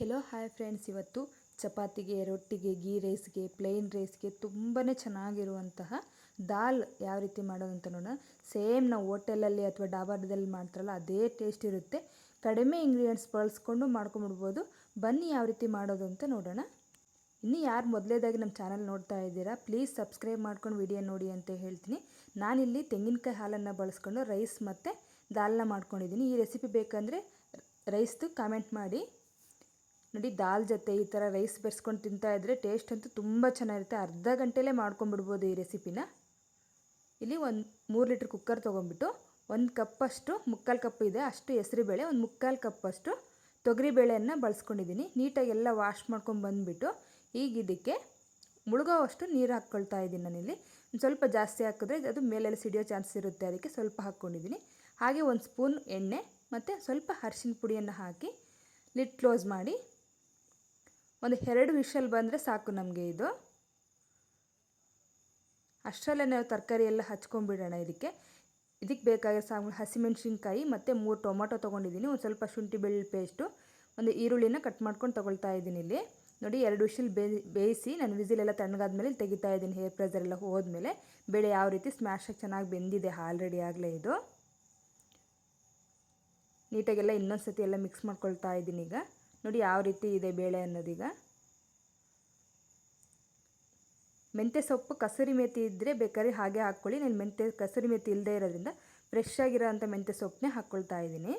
Hello hi friends ಇವತ್ತು ಚಪಾತಿಗೆ, ರೊಟ್ಟಿಗೆ ಗೀ ರೈಸ್ಗೆ ಪ್ಲೇನ್ ರೈಸ್ಗೆ ತುಂಬಾ ಚೆನ್ನಾಗಿರುವಂತಹ ದಾಲ್ ಯಾವ ರೀತಿ ಮಾಡೋದು ಅಂತ ನೋಡೋಣ. ಸೇಮ್ ನಾವು ಹೋಟೆಲಲ್ಲಿ ಅಥವಾ ಡಾಬಾದಲ್ಲಿ ಮಾಡ್ತಾರಲ್ಲ, ಅದೇ ಟೇಸ್ಟ್ ಇರುತ್ತೆ. ಕಡಿಮೆ ಇಂಗ್ರೀಡಿಯೆಂಟ್ಸ್ ಬಳಸ್ಕೊಂಡು ಮಾಡ್ಕೊಂಡ್ಬಿಡ್ಬೋದು ಬನ್ನಿ ಯಾವ ರೀತಿ ಮಾಡೋದು ಅಂತ ನೋಡೋಣ. ಇನ್ನು ಯಾರು ಮೊದಲೇದಾಗಿ ನಮ್ಮ ಚಾನಲ್ ನೋಡ್ತಾ ಇದ್ದೀರಾ ಪ್ಲೀಸ್ ಸಬ್ಸ್ಕ್ರೈಬ್ ಮಾಡ್ಕೊಂಡು ವಿಡಿಯೋ ನೋಡಿ ಅಂತ ಹೇಳ್ತೀನಿ. ನಾನಿಲ್ಲಿ ತೆಂಗಿನಕಾಯಿ ಹಾಲನ್ನು ಬಳಸ್ಕೊಂಡು ರೈಸ್ ಮತ್ತು ದಾಲ್ನ ಮಾಡ್ಕೊಂಡಿದ್ದೀನಿ. ಈ ರೆಸಿಪಿ ಬೇಕಂದರೆ ರೈಸ್ದು ಕಾಮೆಂಟ್ ಮಾಡಿ. ನೋಡಿ ದಾಲ್ ಜೊತೆ ಈ ಥರ ರೈಸ್ ಬೆರೆಸ್ಕೊಂಡು ತಿಂತಾ ಇದ್ದರೆ ಟೇಸ್ಟ್ ಅಂತೂ ತುಂಬ ಚೆನ್ನಾಗಿರುತ್ತೆ. ಅರ್ಧ ಗಂಟೆಲೇ ಮಾಡ್ಕೊಂಬಿಡ್ಬೋದು ಈ ರೆಸಿಪಿನ ಇಲ್ಲಿ ಒಂದು ಮೂರು ಲೀಟ್ರ್ ಕುಕ್ಕರ್ ತೊಗೊಂಬಿಟ್ಟು ಒಂದು ಕಪ್ಪಷ್ಟು ಮುಕ್ಕಾಲು ಕಪ್ ಇದೆ. ಅಷ್ಟು ಹೆಸರುಬೇಳೆ, ಒಂದು ಮುಕ್ಕಾಲು ಕಪ್ಪಷ್ಟು ತೊಗರಿಬೇಳೆಯನ್ನು ಬಳಸ್ಕೊಂಡಿದ್ದೀನಿ. ನೀಟಾಗಿ ಎಲ್ಲ ವಾಶ್ ಮಾಡ್ಕೊಂಡು ಬಂದುಬಿಟ್ಟು ಈಗ ಇದಕ್ಕೆ ಮುಳುಗೋವಷ್ಟು ನೀರು ಹಾಕ್ಕೊಳ್ತಾ ಇದ್ದೀನಿ ನಾನಿಲ್ಲಿ. ಒಂದು ಸ್ವಲ್ಪ ಜಾಸ್ತಿ ಹಾಕಿದ್ರೆ ಅದು ಮೇಲೆಲ್ಲ ಸಿಡಿಯೋ ಚಾನ್ಸ್ ಇರುತ್ತೆ. ಅದಕ್ಕೆ ಸ್ವಲ್ಪ ಹಾಕ್ಕೊಂಡಿದ್ದೀನಿ. ಹಾಗೆ ಒಂದು ಸ್ಪೂನ್ ಎಣ್ಣೆ ಮತ್ತು ಸ್ವಲ್ಪ ಅರಿಶಿನ ಪುಡಿಯನ್ನು ಹಾಕಿ ಲಿಡ್ ಕ್ಲೋಸ್ ಮಾಡಿ ಒಂದು ಎರಡು ವಿಷಲ್ ಬಂದರೆ ಸಾಕು ನಮಗೆ ಇದು. ಅಷ್ಟರಲ್ಲೇ ನಾವು ತರಕಾರಿ ಎಲ್ಲ ಹಚ್ಕೊಂಡ್ಬಿಡೋಣ ಇದಕ್ಕೆ. ಇದಕ್ಕೆ ಬೇಕಾಗಿರೋ ಸಾಂಬ ಹಸಿಮೆಣ್ಸಿನ್ಕಾಯಿ ಮತ್ತು ಮೂರು ಟೊಮೊಟೊ ತೊಗೊಂಡಿದ್ದೀನಿ. ಒಂದು ಸ್ವಲ್ಪ ಶುಂಠಿ ಬೆಳ್ಳುಳ್ಳಿ ಪೇಸ್ಟು, ಒಂದು ಈರುಳ್ಳಿನ ಕಟ್ ಮಾಡ್ಕೊಂಡು ತೊಗೊಳ್ತಾ ಇದ್ದೀನಿ ಇಲ್ಲಿ. ನೋಡಿ, ಎರಡು ವಿಷಲ್ ಬೇಯಿ ಬೇಯಿಸಿ ನಾನು ವಿಸಿಲೆಲ್ಲ ತಣ್ಣಗಾದ್ಮೇಲೆ ತೆಗಿತಾ ಇದ್ದೀನಿ. ಹೇರ್ ಪ್ರೆಸರ್ ಎಲ್ಲ ಹೋದ್ಮೇಲೆ ಬೇಳೆ ಯಾವ ರೀತಿ ಸ್ಮ್ಯಾಶಾಗಿ ಚೆನ್ನಾಗಿ ಬೆಂದಿದೆ ಆಲ್ರೆಡಿ ಆಗಲೇ ಇದು. ನೀಟಾಗೆಲ್ಲ ಇನ್ನೊಂದು ಸತಿ ಎಲ್ಲ ಮಿಕ್ಸ್ ಮಾಡ್ಕೊಳ್ತಾ ಇದ್ದೀನಿ ಈಗ. ನೋಡಿ ಯಾವ ರೀತಿ ಇದೆ ಬೇಳೆ ಅನ್ನೋದೀಗ. ಮೆಂತ್ಯ ಸೊಪ್ಪು ಕಸೂರಿ ಮೇಥಿ ಇದ್ದರೆ ಬೇಕಾದ್ರೆ ಹಾಗೆ ಹಾಕ್ಕೊಳ್ಳಿ. ನಾನು ಮೆಂತ್ಯ ಕಸೂರಿ ಮೇಥಿ ಇಲ್ಲದೆ ಇರೋದ್ರಿಂದ ಫ್ರೆಶ್ ಆಗಿರೋ ಮೆಂತ್ಯ ಸೊಪ್ಪನ್ನೇ ಹಾಕ್ಕೊಳ್ತಾ ಇದ್ದೀನಿ.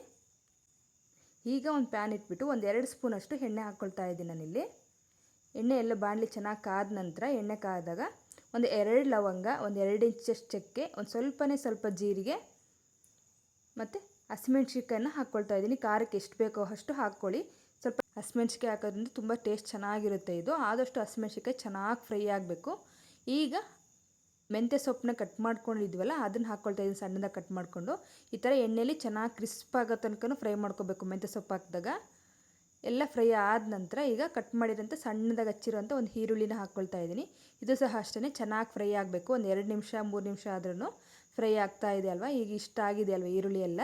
ಈಗ ಒಂದು ಪ್ಯಾನ್ ಇಟ್ಬಿಟ್ಟು ಒಂದು ಎರಡು ಸ್ಪೂನಷ್ಟು ಎಣ್ಣೆ ಹಾಕ್ಕೊಳ್ತಾ ಇದ್ದೀನಿ ನಾನಿಲ್ಲಿ. ಎಣ್ಣೆ ಎಲ್ಲ ಬಾಣಲಿ ಚೆನ್ನಾಗಿ ಕಾದ ನಂತರ ಎಣ್ಣೆ ಕಾದಾಗ ಒಂದು ಎರಡು ಲವಂಗ, ಒಂದು ಎರಡು ಇಂಚಷ್ಟು ಚಕ್ಕೆ, ಒಂದು ಸ್ವಲ್ಪನೇ ಸ್ವಲ್ಪ ಜೀರಿಗೆ ಮತ್ತು ಹಸಿಮೆಣ್ಸಿಕಾಯನ್ನು ಹಾಕ್ಕೊಳ್ತಾ ಇದ್ದೀನಿ. ಖಾರಕ್ಕೆ ಎಷ್ಟು ಬೇಕೋ ಅಷ್ಟು ಹಾಕ್ಕೊಳ್ಳಿ. ಸ್ವಲ್ಪ ಹಸಿಮೆಣ್ಸಿಕಾಯಿ ಹಾಕೋದ್ರಿಂದ ತುಂಬ ಟೇಸ್ಟ್ ಚೆನ್ನಾಗಿರುತ್ತೆ ಇದು. ಆದಷ್ಟು ಹಸಿಮೆಣ್ಸಿಕಾಯಿ ಚೆನ್ನಾಗಿ ಫ್ರೈ ಆಗಬೇಕು. ಈಗ ಮೆಂತ್ಯ ಸೊಪ್ಪನ್ನ ಕಟ್ ಮಾಡ್ಕೊಂಡಿದ್ವಲ್ಲ, ಅದನ್ನು ಹಾಕ್ಕೊಳ್ತಾ ಇದ್ದೀನಿ ಸಣ್ಣದಾಗಿ ಕಟ್ ಮಾಡಿಕೊಂಡು. ಈ ಥರ ಎಣ್ಣೆಯಲ್ಲಿ ಚೆನ್ನಾಗಿ ಕ್ರಿಸ್ಪ್ ಆಗೋ ತನಕ ಫ್ರೈ ಮಾಡ್ಕೋಬೇಕು ಮೆಂತ್ಯ ಸೊಪ್ಪು ಹಾಕಿದಾಗ. ಎಲ್ಲ ಫ್ರೈ ಆದ ನಂತರ ಈಗ ಕಟ್ ಮಾಡಿದಂಥ ಸಣ್ಣದಾಗಿ ಹಚ್ಚಿರೋಂಥ ಒಂದು ಈರುಳ್ಳಿನ ಹಾಕ್ಕೊಳ್ತಾ ಇದ್ದೀನಿ ಇದು ಸಹ ಅಷ್ಟೇ ಚೆನ್ನಾಗಿ ಫ್ರೈ ಆಗಬೇಕು. ಒಂದು ಎರಡು ನಿಮಿಷ, ಮೂರು ನಿಮಿಷ ಆದ್ರೂ ಫ್ರೈ ಆಗ್ತಾ ಇದೆ ಅಲ್ವಾ? ಈಗ ಇಷ್ಟ ಆಗಿದೆ ಅಲ್ವಾ ಈರುಳ್ಳಿ ಎಲ್ಲ?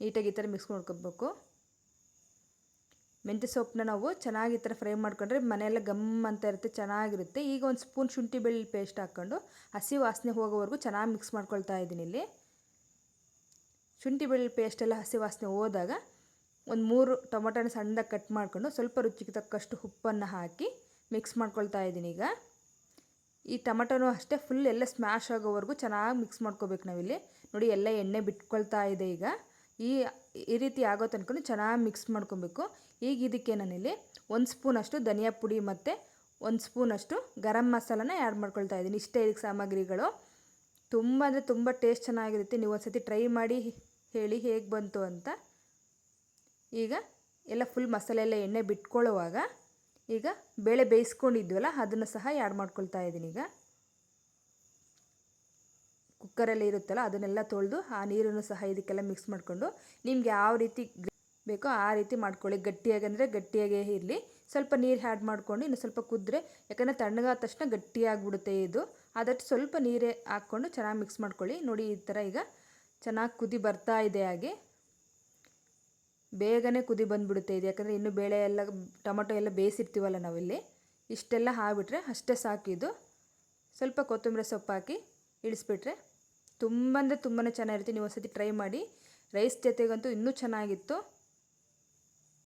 ನೀಟಾಗಿ ಈ ಥರ ಮಿಕ್ಸ್ ಮಾಡ್ಕೋಬೇಕು. ಮೆಂತ್ಯ ಸೊಪ್ಪನ್ನ ನಾವು ಚೆನ್ನಾಗಿ ಈ ಥರ ಫ್ರೈ ಮಾಡ್ಕೊಂಡ್ರೆ ಮನೆಯೆಲ್ಲ ಗಮ್ ಅಂತ ಇರುತ್ತೆ, ಚೆನ್ನಾಗಿರುತ್ತೆ. ಈಗ ಒಂದು ಸ್ಪೂನ್ ಶುಂಠಿ ಬೆಳ್ಳುಳ್ಳಿ ಪೇಸ್ಟ್ ಹಾಕ್ಕೊಂಡು ಹಸಿ ವಾಸನೆ ಹೋಗೋವರೆಗೂ ಚೆನ್ನಾಗಿ ಮಿಕ್ಸ್ ಮಾಡ್ಕೊಳ್ತಾ ಇದ್ದೀನಿ ಇಲ್ಲಿ. ಶುಂಠಿ ಬೆಳ್ಳುಳ್ಳಿ ಪೇಸ್ಟೆಲ್ಲ ಹಸಿ ವಾಸನೆ ಹೋದಾಗ ಒಂದು ಮೂರು ಟೊಮೊಟೊನ ಸಣ್ಣದಾಗಿ ಕಟ್ ಮಾಡಿಕೊಂಡು ಸ್ವಲ್ಪ ರುಚಿಗೆ ತಕ್ಕಷ್ಟು ಉಪ್ಪನ್ನು ಹಾಕಿ ಮಿಕ್ಸ್ ಮಾಡ್ಕೊಳ್ತಾ ಇದ್ದೀನಿ ಈಗ. ಈ ಟೊಮೊಟೊನೂ ಅಷ್ಟೇ ಫುಲ್ ಎಲ್ಲ ಸ್ಮ್ಯಾಶ್ ಆಗೋವರೆಗೂ ಚೆನ್ನಾಗಿ ಮಿಕ್ಸ್ ಮಾಡ್ಕೋಬೇಕು ನಾವಿಲ್ಲಿ. ನೋಡಿ, ಎಲ್ಲ ಎಣ್ಣೆ ಬಿಟ್ಕೊಳ್ತಾ ಇದೆ ಈಗ. ಈ ಈ ರೀತಿ ಆಗೋ ತನಕ ಚೆನ್ನಾಗಿ ಮಿಕ್ಸ್ ಮಾಡ್ಕೊಬೇಕು. ಈಗ ಇದಕ್ಕೆ ನಾನಿಲ್ಲಿ ಒಂದು ಸ್ಪೂನಷ್ಟು ಧನಿಯಾ ಪುಡಿ ಮತ್ತು ಒಂದು ಸ್ಪೂನಷ್ಟು ಗರಂ ಮಸಾಲನ ಆ್ಯಡ್ ಮಾಡ್ಕೊಳ್ತಾ ಇದ್ದೀನಿ. ಇಷ್ಟೇ ಇದಕ್ಕೆ ಸಾಮಗ್ರಿಗಳು. ತುಂಬ ಅಂದರೆ ತುಂಬ ಟೇಸ್ಟ್ ಚೆನ್ನಾಗಿರುತ್ತೆ. ನೀವು ಒಂದು ಸತಿ ಟ್ರೈ ಮಾಡಿ ಹೇಳಿ ಹೇಗೆ ಬಂತು ಅಂತ. ಈಗ ಎಲ್ಲ ಫುಲ್ ಮಸಾಲೆ ಎಲ್ಲ ಎಣ್ಣೆ ಬಿಟ್ಕೊಳ್ಳುವಾಗ ಈಗ ಬೇಳೆ ಬೇಯಿಸ್ಕೊಂಡಿದ್ವಲ್ಲ, ಅದನ್ನು ಸಹ ಆ್ಯಡ್ ಮಾಡ್ಕೊಳ್ತಾ ಇದ್ದೀನಿ ಈಗ. ಕುಕ್ಕರಲ್ಲಿ ಇರುತ್ತಲ್ಲ, ಅದನ್ನೆಲ್ಲ ತೊಳೆದು ಆ ನೀರನ್ನು ಸಹ ಇದಕ್ಕೆಲ್ಲ ಮಿಕ್ಸ್ ಮಾಡಿಕೊಂಡು ನಿಮ್ಗೆ ಯಾವ ರೀತಿ ಬೇಕೋ ಆ ರೀತಿ ಮಾಡ್ಕೊಳ್ಳಿ. ಗಟ್ಟಿಯಾಗಿ ಅಂದರೆ ಗಟ್ಟಿಯಾಗೇ ಇರಲಿ. ಸ್ವಲ್ಪ ನೀರು ಹ್ಯಾಡ್ ಮಾಡ್ಕೊಂಡು ಇನ್ನು ಸ್ವಲ್ಪ ಕುದ್ರೆ, ಯಾಕಂದರೆ ತಣ್ಣಗಾದ ತಕ್ಷಣ ಗಟ್ಟಿಯಾಗಿಬಿಡುತ್ತೆ ಇದು. ಆದಷ್ಟು ಸ್ವಲ್ಪ ನೀರೇ ಹಾಕ್ಕೊಂಡು ಚೆನ್ನಾಗಿ ಮಿಕ್ಸ್ ಮಾಡ್ಕೊಳ್ಳಿ. ನೋಡಿ ಈ ಥರ ಈಗ ಚೆನ್ನಾಗಿ ಕುದಿ ಬರ್ತಾ ಇದೆ ಹಾಗೆ. ಬೇಗನೆ ಕುದಿ ಬಂದುಬಿಡುತ್ತೆ ಇದು. ಯಾಕಂದರೆ ಇನ್ನು ಬೇಳೆ ಎಲ್ಲ, ಟೊಮೊಟೊ ಎಲ್ಲ ಬೇಯಿಸಿರ್ತೀವಲ್ಲ ನಾವಿಲ್ಲಿ. ಇಷ್ಟೆಲ್ಲ ಹಾಕ್ಬಿಟ್ರೆ ಅಷ್ಟೇ ಸಾಕಿದು ಸ್ವಲ್ಪ ಕೊತ್ತಂಬರಿ ಸೊಪ್ಪು ಹಾಕಿ ಇಳಿಸ್ಬಿಟ್ರೆ ತುಂಬ ಅಂದರೆ ತುಂಬಾ ಚೆನ್ನಾಗಿರುತ್ತೆ. ನೀವು ಒಂದ್ಸತಿ ಟ್ರೈ ಮಾಡಿ. ರೈಸ್ ಜೊತೆಗಂತೂ ಇನ್ನೂ ಚೆನ್ನಾಗಿತ್ತು.